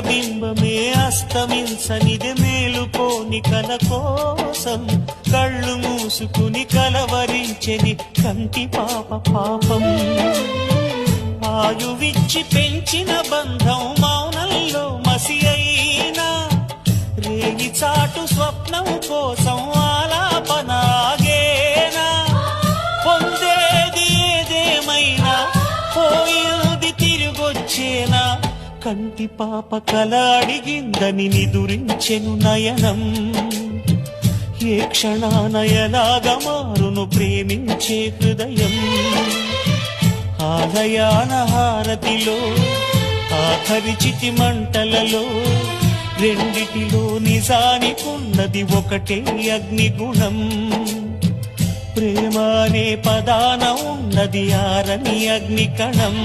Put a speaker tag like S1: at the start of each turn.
S1: ప్రతిబింబమే అస్తమించనిది మేలుకోని కల కోసం కళ్ళు మూసుకుని కలవరించని కంటి పాప పాపం. ఆయువిచ్చి పెంచిన బంధం మౌనంలో మసి అయినా రేగి చాటు స్వప్నం కోసం ఆలాపనాగేనా పొందేది ఏదేమైనా పోయేది తిరిగొచ్చేనా? కంటి పాప కల అడిగిందని నిదురించెను నయనం. ఏ క్షణానయలాగా మారును ప్రేమించే హృదయం. ఆలయాన హారతిలో ఆఖరి చితి మంటలలో రెండిటిలో నిజానికున్నది ఒకటే అగ్నిగుణం. ప్రేమ అనే పదాన ఉన్నది ఆరని అగ్ని కణం